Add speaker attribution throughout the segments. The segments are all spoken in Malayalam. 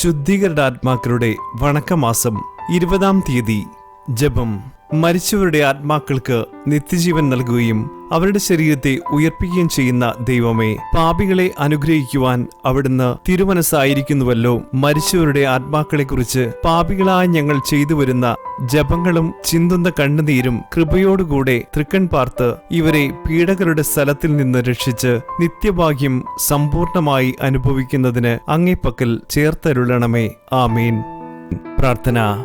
Speaker 1: ശുദ്ധീകരണ ആത്മാക്കളുടെ വണക്കമാസം ഇരുപതാം തീയതി. ജപം. മരിച്ചവരുടെ ആത്മാക്കൾക്ക് നിത്യജീവൻ നൽകുകയും അവരുടെ ശരീരത്തെ ഉയർപ്പിക്കുകയും ചെയ്യുന്ന ദൈവമേ പാപികളെ അനുഗ്രഹിക്കുവാൻ അവിടുന്ന് തിരുമനസ്സായിരിക്കുന്നുവല്ലോ. മരിച്ചവരുടെ ആത്മാക്കളെക്കുറിച്ച് പാപികളായ ഞങ്ങൾ ചെയ്തു വരുന്ന ജപങ്ങളും ചിന്തുന്ന കണ്ണുനീരും കൃപയോടുകൂടെ തൃക്കൺ പാർത്ത് ഇവരെ പീഡകരുടെ സ്ഥലത്തിൽ നിന്ന് രക്ഷിച്ച് നിത്യഭാഗ്യം സമ്പൂർണമായി അനുഭവിക്കുന്നതിന് അങ്ങേപ്പക്കൽ ചേർത്തരുളണമേ. ആമീൻ. പ്രാർത്ഥന.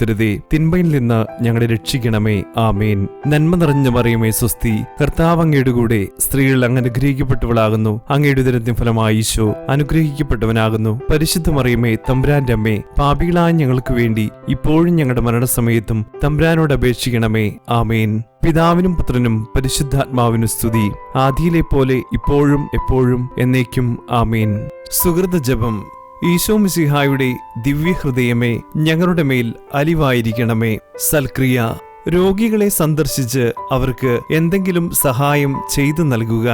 Speaker 1: ഉൾപ്പെടുത്തരുതേ തിന്മയിൽ നിന്ന് ഞങ്ങളെ രക്ഷിക്കണമേ. ആമേൻ. നന്മ നിറഞ്ഞ മറിയമേ സ്വസ്തി. കർത്താവ് അങ്ങയുടെ കൂടെ സ്ത്രീകൾ അങ്ങ് അനുഗ്രഹിക്കപ്പെട്ടവളാകുന്നു. അങ്ങയുടെ ദിനത്തിന് ഫലമായി ഈശോ അനുഗ്രഹിക്കപ്പെട്ടവനാകുന്നു. പരിശുദ്ധ മറിയമേ തമ്പുരാന്റെ അമ്മേ പാപികളായ ഞങ്ങൾക്ക് വേണ്ടി ഇപ്പോഴും ഞങ്ങളുടെ മരണസമയത്തും തമ്പുരാനോട് അപേക്ഷിക്കണമേ. ആമേൻ. പിതാവിനും പുത്രനും പരിശുദ്ധാത്മാവിനും സ്തുതി. ആദിയിലെ പോലെ ഇപ്പോഴും എപ്പോഴും എന്നേക്കും ആമീൻ. സുഹൃത ജപം. ഈശോ മിസിഹായുടെ ദിവ്യഹൃദയമേ ഞങ്ങളുടെ മേൽ അലിവായിരിക്കണമേ. സൽക്രിയ രോഗികളെ സന്ദർശിച്ച് അവർക്ക് എന്തെങ്കിലും സഹായം ചെയ്തു നൽകുക.